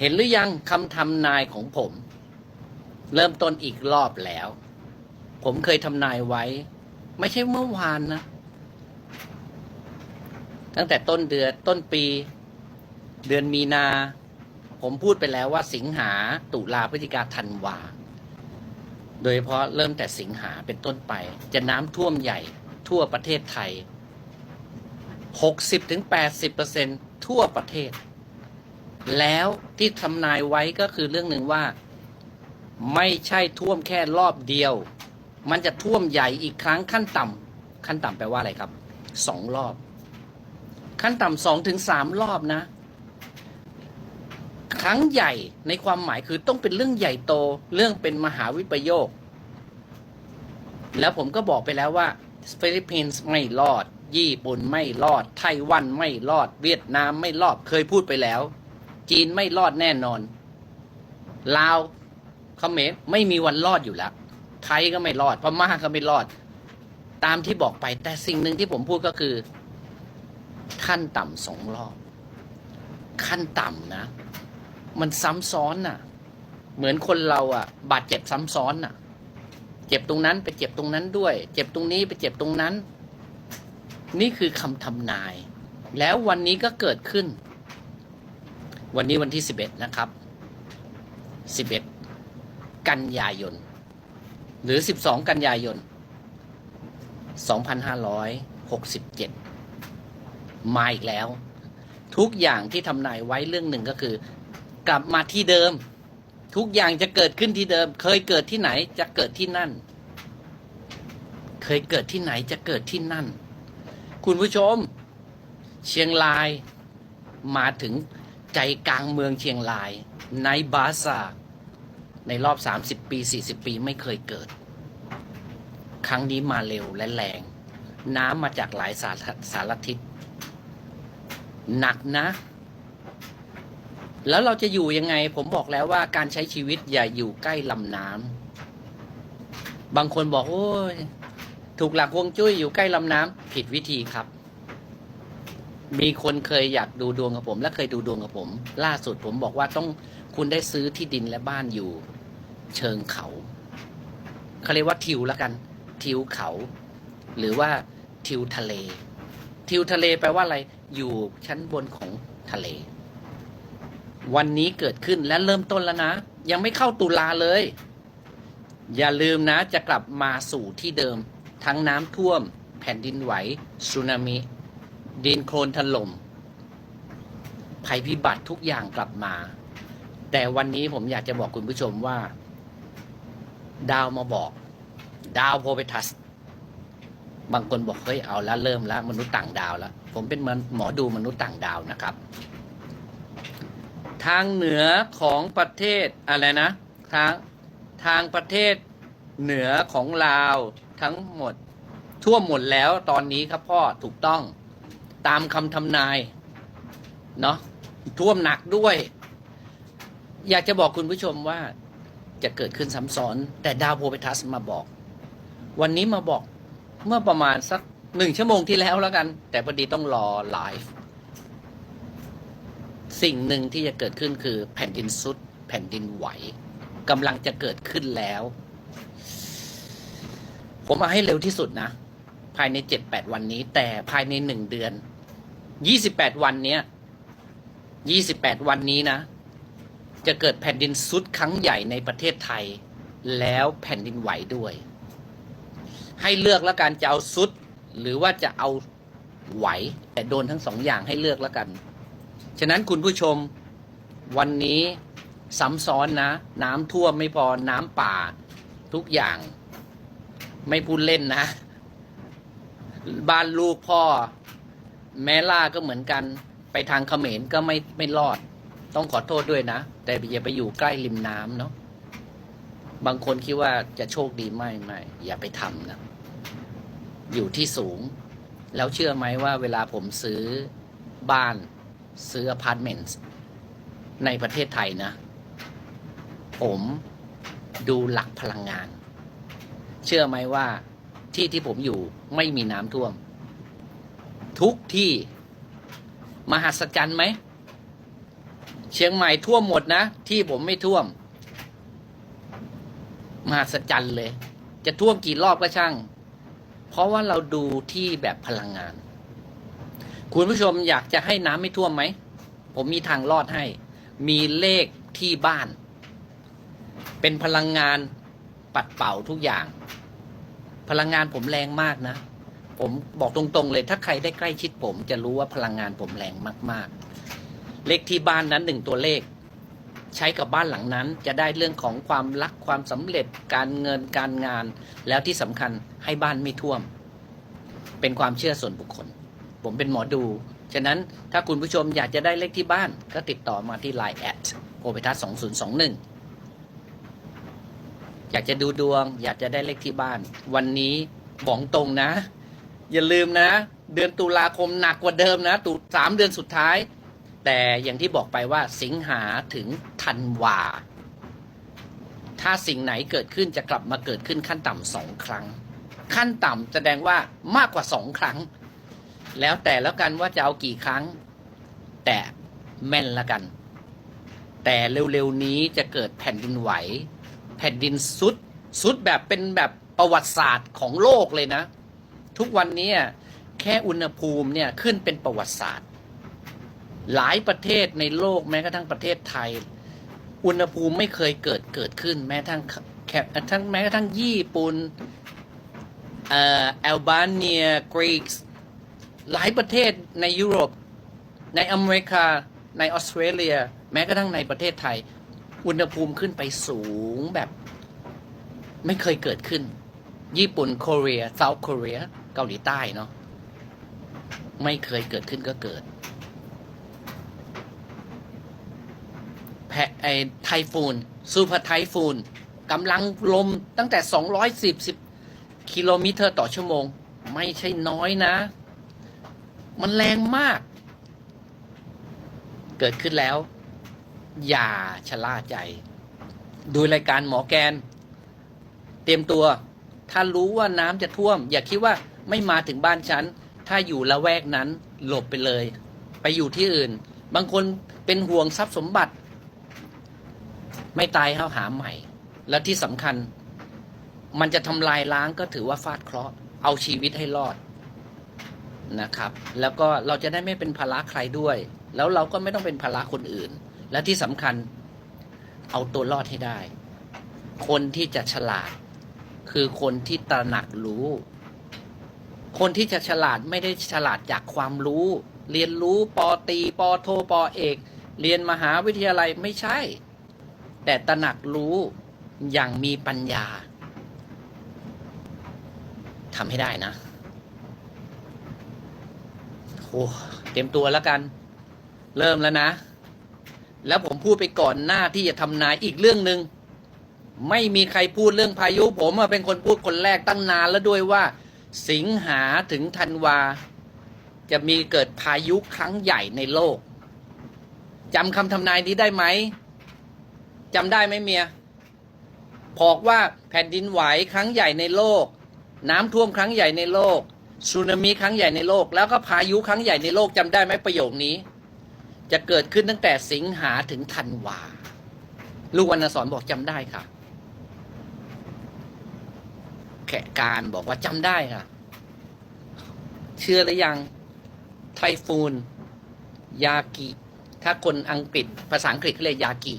เห็นหรือยังคำทำนายของผม เริ่มต้นอีกรอบแล้ว ผมเคยทำนายไว้ ไม่ใช่เมื่อวานนะ ตั้งแต่ต้นเดือนต้นปี เดือนมีนา ผมพูดไปแล้วว่าสิงหาตุลาพฤศจิกาธันวา โดยเฉพาะเริ่มแต่สิงหาเป็นต้นไป จะน้ำท่วมใหญ่ทั่วประเทศไทย 60-80%ทั่วประเทศ แล้วที่ทำนายไว้ก็คือเรื่องหนึ่งว่า ไม่ใช่ท่วมแค่รอบเดียว มันจะท่วมใหญ่อีกครั้งขั้นต่ำขั้นต่ำแปลว่าอะไรครับสองรอบ ขั้นต่ำสองถึงสามรอบนะ ครั้งใหญ่ในความหมายคือต้องเป็นเรื่องใหญ่โตเรื่องเป็นมหาวิปโยค แล้วผมก็บอกไปแล้วว่าฟิลิปปินส์ไม่รอด ญี่ปุ่นไม่รอด ไต้หวันไม่รอด เวียดนามไม่รอด เคยพูดไปแล้ว จีนไม่รอดแน่นอน ลาวเขมรไม่มีวันรอดอยู่แล้ว ไทยก็ไม่รอด พม่าก็ไม่รอด ตามที่บอกไป แต่สิ่งหนึ่งที่ผมพูดก็คือ ขั้นต่ำสองรอบ ขั้นต่ำนะ มันซ้ำซ้อนน่ะ เหมือนคนเราอะ บาดเจ็บซ้ำซ้อนน่ะ เจ็บตรงนั้นไปเจ็บตรงนั้นด้วย เจ็บตรงนี้ไปเจ็บตรงนั้น นี่คือคำทำนาย แล้ววันนี้ก็เกิดขึ้น วันนี้วันที่สิบเอ็ดนะครับสิบเอ็ดกันยายน หรือสิบสองกันยายนสองพันห้าร้อยหกสิบเจ็ดมาอีกแล้ว ทุกอย่างที่ทำนายไว้เรื่องหนึ่งก็คือ กลับมาที่เดิม ทุกอย่างจะเกิดขึ้นที่เดิม เคยเกิดที่ไหนจะเกิดที่นั่น เคยเกิดที่ไหนจะเกิดที่นั่น คุณผู้ชม เชียงรายมาถึง ใจกลางเมืองเชียงรายในบาซาในรอบ 30 ปี 40 ปีไม่เคยเกิด ครั้งนี้มาเร็วและแรง น้ำมาจากหลายสารสารทิศหนักนะ แล้วเราจะอยู่ยังไง ผมบอกแล้วว่าการใช้ชีวิตอย่าอยู่ใกล้ลำน้ำบางคนบอกโอ้ยถูกหลักฮวงจุ้ยอยู่ใกล้ลำน้ำผิดวิธีครับ มีคนเคยอยากดูดวงกับผม และเคยดูดวงกับผม ล่าสุดผมบอกว่าต้องคุณได้ซื้อที่ดินและบ้านอยู่เชิงเขาเขาเรียกว่าทิวแล้วกัน ทิวเขา หรือว่าทิวทะเล ทิวทะเลแปลว่าอะไรอยู่ชั้นบนของทะเล วันนี้เกิดขึ้นและเริ่มต้นแล้วนะ ยังไม่เข้าตุลาเลย อย่าลืมนะจะกลับมาสู่ที่เดิม ทั้งน้ำท่วม แผ่นดินไหวสึนามิ ดินโคลนถล่ม ภัยพิบัติทุกอย่างกลับมา แต่วันนี้ผมอยากจะบอกคุณผู้ชมว่า ดาวมาบอก ดาวโพเปทัส บางคนบอกเฮ้ยเอาล้วเริ่มล้วมนุษย์ต่างดาวแล้วผมเป็นหมอดูมนุษย์ต่างดาวนะครับ ทางเหนือของประเทศอะไรนะทางทางประเทศเหนือของลาวทั้งหมด ทั่วหมดแล้วตอนนี้ครับพ่อถูกต้อง ตามคำทำนายเนาะท่วมหนักด้วย อยากจะบอกคุณผู้ชมว่าจะเกิดขึ้นซ้ำซ้อน แต่ดาวโพเปทัสมาบอก วันนี้มาบอกเมื่อประมาณสักหนึ่งชั่วโมงที่แล้วแล้วกัน แต่พอดีต้องรอไลฟ์สิ่งหนึ่งที่จะเกิดขึ้นคือแผ่นดินสุด แผ่นดินไหวกำลังจะเกิดขึ้นแล้ว ผมเอาให้เร็วที่สุดนะ ภายในเจ็ดแปดวันนี้ แต่ภายในหนึ่งเดือน ยี่สิบแปดวันเนี้ยยี่สิบแปดวันนี้นะ จะเกิดแผ่นดินซุดครั้งใหญ่ในประเทศไทย แล้วแผ่นดินไหวด้วย ให้เลือกแล้วกันจะเอาซุด หรือว่าจะเอาไหว แต่โดนทั้งสองอย่างให้เลือกแล้วกัน ฉะนั้นคุณผู้ชมวันนี้ซ้ำซ้อนนะ น้ำท่วมไม่พอน้ำป่า ทุกอย่าง ไม่พูดเล่นนะ บ้านลูกพ่อ แม่ล่าก็เหมือนกัน ไปทางเขมรก็ไม่ไม่รอด ต้องขอโทษด้วยนะ แต่อย่าไปอยู่ใกล้ริมน้ำเนาะบางคนคิดว่าจะโชคดีไม่ไม่อย่าไปทำนะอยู่ที่สูง แล้วเชื่อไหมว่าเวลาผมซื้อบ้านซื้ออพาร์ตเมนต์ในประเทศไทยนะ ผมดูหลักพลังงาน เชื่อไหมว่าที่ที่ผมอยู่ไม่มีน้ำท่วม ทุกที่ มหัศจรรย์ไหม เชียงใหม่ท่วมหมดนะ ที่ผมไม่ท่วม มหัศจรรย์เลย จะท่วมกี่รอบก็ช่าง เพราะว่าเราดูที่แบบพลังงาน คุณผู้ชมอยากจะให้น้ำไม่ท่วมไหม ผมมีทางรอดให้ มีเลขที่บ้าน เป็นพลังงานปัดเป่าทุกอย่าง พลังงานผมแรงมากนะ ผมบอกตรงๆเลย ถ้าใครได้ใกล้ชิดผม จะรู้ว่าพลังงานผมแรงมาก ๆ เลขที่บ้านนั้นหนึ่งตัวเลข ใช้กับบ้านหลังนั้น จะได้เรื่องของความรักความสำเร็จการเงินการงาน แล้วที่สำคัญให้บ้านไม่ท่วม เป็นความเชื่อส่วนบุคคล ผมเป็นหมอดู ฉะนั้นถ้าคุณผู้ชมอยากจะได้เลขที่บ้าน ก็ติดต่อมาที่ Line แอดโอเปทัส2021อยากจะดูดวง อยากจะได้เลขที่บ้าน วันนี้บอกตรงนะ อย่าลืมนะ เดือนตุลาคมหนักกว่าเดิมนะตุสามเดือนสุดท้าย แต่อย่างที่บอกไปว่าสิงหาถึงธันวา ถ้าสิ่งไหนเกิดขึ้นจะกลับมาเกิดขึ้นขั้นต่ำสองครั้ง ขั้นต่ำแสดงว่ามากกว่าสองครั้ง แล้วแต่แล้วกันว่าจะเอากี่ครั้ง แต่แม่นละกัน แต่เร็วๆนี้จะเกิดแผ่นดินไหว แผ่นดินสุดสุดแบบเป็นแบบประวัติศาสตร์ของโลกเลยนะ ทุกวันนี้แค่อุณหภูมิเนี่ยขึ้นเป็นประวัติศาสตร์ หลายประเทศในโลกแม้กระทั่งประเทศไทย อุณหภูมิไม่เคยเกิดเกิดขึ้น แม้ทั้งแคทั้งแม้กระทั่งญี่ปุ่นเอ่อแอลบาเนียกรีกหลายประเทศในยุโรป ในอเมริกา ในออสเตรเลีย แม้กระทั่งในประเทศไทย อุณหภูมิขึ้นไปสูงแบบ ไม่เคยเกิดขึ้น ญี่ปุ่นเกาหลีเซาท์เกาหลี เกาหลีใต้เนาะไม่เคยเกิดขึ้นก็เกิดแพไอไทฟูนซูเปอร์ไทฟูนกำลังลมตั้งแต่240กิโลเมตรต่อชั่วโมง ไม่ใช่น้อยนะ มันแรงมาก เกิดขึ้นแล้ว อย่าชะล่าใจ ดูรายการหมอแกน เตรียมตัว ถ้ารู้ว่าน้ำจะท่วม อย่าคิดว่า ไม่มาถึงบ้านฉัน ถ้าอยู่ละแวกนั้นหลบไปเลย ไปอยู่ที่อื่น บางคนเป็นห่วงทรัพย์สมบัติ ไม่ตายเขาหาใหม่ แล้วที่สำคัญ มันจะทำลายล้างก็ถือว่าฟาดเคราะห์เอาชีวิตให้รอดนะครับ แล้วก็เราจะได้ไม่เป็นภาระใครด้วย แล้วเราก็ไม่ต้องเป็นภาระคนอื่น และที่สำคัญ เอาตัวรอดให้ได้ คนที่จะฉลาด คือคนที่ตระหนักรู้ คนที่จะฉลาดไม่ได้ฉลาดจากความรู้ เรียนรู้ปอตีปอโทปอเอก เรียนมหาวิทยาลัยไม่ใช่ แต่ตระหนักรู้อย่างมีปัญญาทำให้ได้นะโอ้เตรียมตัวแล้วกัน เริ่มแล้วนะ แล้วผมพูดไปก่อนหน้าที่จะทำนายอีกเรื่องหนึ่งไม่มีใครพูดเรื่องพายุ ผมเป็นคนพูดคนแรกตั้งนานแล้วด้วยว่า สิงหาถึงธันวา จะมีเกิดพายุครั้งใหญ่ในโลกจำคำทำนายนี้ได้ไหมจำได้ไหมเมียบอกว่าแผ่นดินไหวครั้งใหญ่ในโลก น้ำท่วมครั้งใหญ่ในโลกสึนามิครั้งใหญ่ในโลก แล้วก็พายุครั้งใหญ่ในโลกจำได้ไหมประโยคนี้ จะเกิดขึ้นตั้งแต่สิงหาถึงธันวาลูกวรรณสอนบอกจำได้ค่ะ แขกการบอกว่าจำได้ค่ะ เชื่อหรือยัง ไทฟูน ยากิ ถ้าคนอังกฤษภาษาอังกฤษเขาเรียกยากิ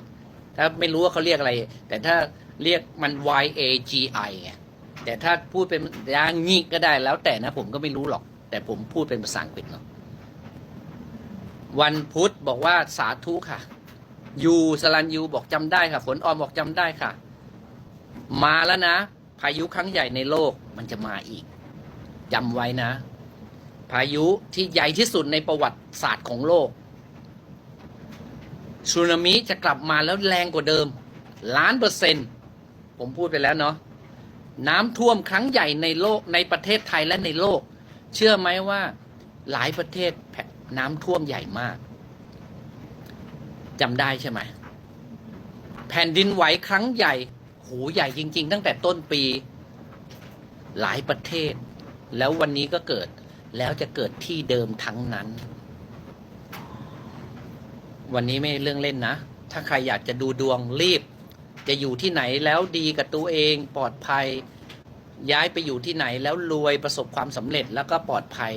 ถ้าไม่รู้ว่าเขาเรียกอะไร แต่ถ้าเรียกมัน Y A G I ไงแต่ถ้าพูดเป็นยางิก็ได้แล้วแต่นะผมก็ไม่รู้หรอก แต่ผมพูดเป็นภาษาอังกฤษเนาะวันพุธบอกว่าสาธุค่ะยูสลันยูบอกจำได้ค่ะ ฝนออมบอกจำได้ค่ะ มาแล้วนะ พายุครั้งใหญ่ในโลกมันจะมาอีกจำไว้นะ พายุที่ใหญ่ที่สุดในประวัติศาสตร์ของโลกสึนามิจะกลับมาแล้วแรงกว่าเดิม ล้านเปอร์เซ็นต์ผมพูดไปแล้วเนาะน้ำท่วมครั้งใหญ่ในโลกในประเทศไทยและในโลก เชื่อไหมว่าหลายประเทศแผ่น้ำท่วมใหญ่มากจำได้ใช่ไหม แผ่นดินไหวครั้งใหญ่ หใหญ่จริง ๆ ตั้งแต่ต้นปีหลายประเทศ แล้ววันนี้ก็เกิดแล้วจะเกิดที่เดิมทั้งนั้น วันนี้ไม่เรื่องเล่นนะ ถ้าใครอยากจะดูดวงรีบ จะอยู่ที่ไหนแล้วดีกับตัวเองปลอดภัย ย้ายไปอยู่ที่ไหนแล้วรวยประสบความสำเร็จแล้วก็ปลอดภัย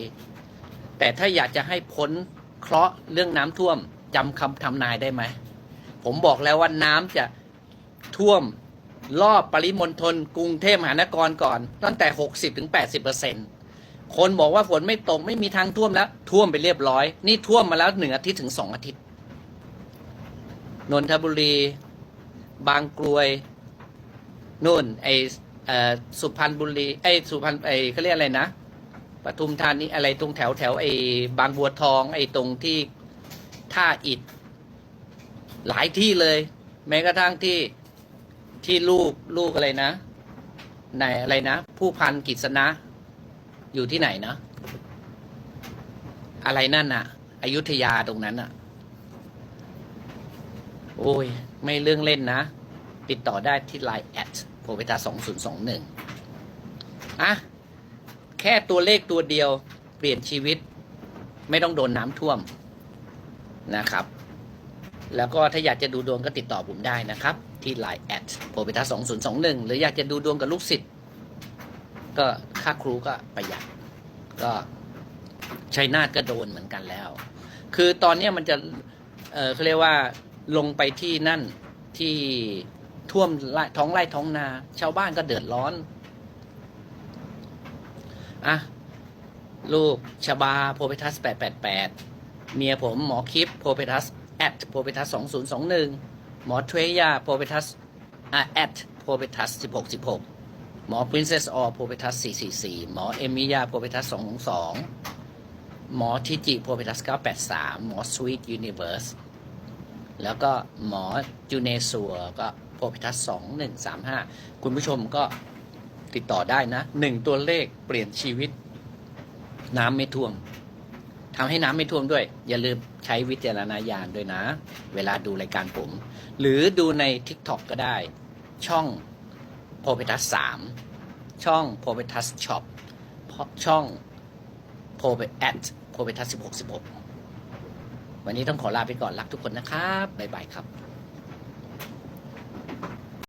แต่ถ้าอยากจะให้พ้นเคราะห์เรื่องน้ำท่วมจำคำทำนายได้ไหม ผมบอกแล้วว่าน้ำจะท่วม รอบปริมณฑลกรุงเทพมหานครก่อน ตั้งแต่ 60-80%คนบอกว่าฝนไม่ตกไม่มีทางท่วมแล้ว ท่วมไปเรียบร้อย นี่ท่วมมาแล้วหนึ่งอาทิตย์ถึงสองอาทิตย์นนทบุรี บางกรวยนู่นไอสุพรรณบุรีไอสุพรรณไอเขาเรียกอะไรนะปทุมธานีอะไรตรงแถวแถวไอบางบัวทองไอตรงที่ท่าอิฐหลายที่เลย แม้กระทั่งที่ ที่ลูกลูกอะไรนะไหนอะไรนะ ผู้พันกิษณะ อยู่ที่ไหนนะอะไรนั่นน่ะอยุธยาตรงนั้นน่ะโอ้ย ไม่เรื่องเล่นนะ ติดต่อได้ที่ Line แอดโพเปตา2021อะแค่ตัวเลขตัวเดียวเปลี่ยนชีวิต ไม่ต้องโดนน้ำท่วมนะครับ แล้วก็ถ้าอยากจะดูดวงก็ติดต่อผมได้นะครับ ที่ Line แอดโพเปตา2021หรืออยากจะดูดวงกับลูกศิษย์ก็ค่าครูก็ประหยัดก็ชัยนาทก็โดนเหมือนกันแล้ว คือตอนนี้มันจะเออเขาเรียกว่าลงไปที่นั่นที่ท่วมไร่ท้องไร่ท้องนา ชาวบ้านก็เดือดร้อนอะลูกชบาโพเปทัส888เมียผมหมอคิปโพเปทัส แอดโพเปทัส2021 หมอเทรยาโพเปทัสอะแอดโพเปทัส1616 หมอ Princess or โพเปทัส444 หมอเอมิยาโพเปทัส222หมอทิจิโพเปทัส983 หมอสวีทยูนิเว r ร์สแล้วก็หมอจูเนซัวก็โพเปทัส2135คุณผู้ชมก็ติดต่อได้นะหนึ่งตัวเลขเปลี่ยนชีวิต น้ำไม่ท่วม ทำให้น้ำไม่ท่วมด้วย อย่าลืมใช้วิจารณญาณด้วยนะ เวลาดูรายการผม หรือดูใน TikTok ก็ได้ ช่องโพเปทัส3ช่องโพเปทัสช็อปช่องโพเปแอดโพเปทัส1616วันนี้ต้องขอลาไปก่อนรักทุกคนนะครับ บ๊ายบายครับ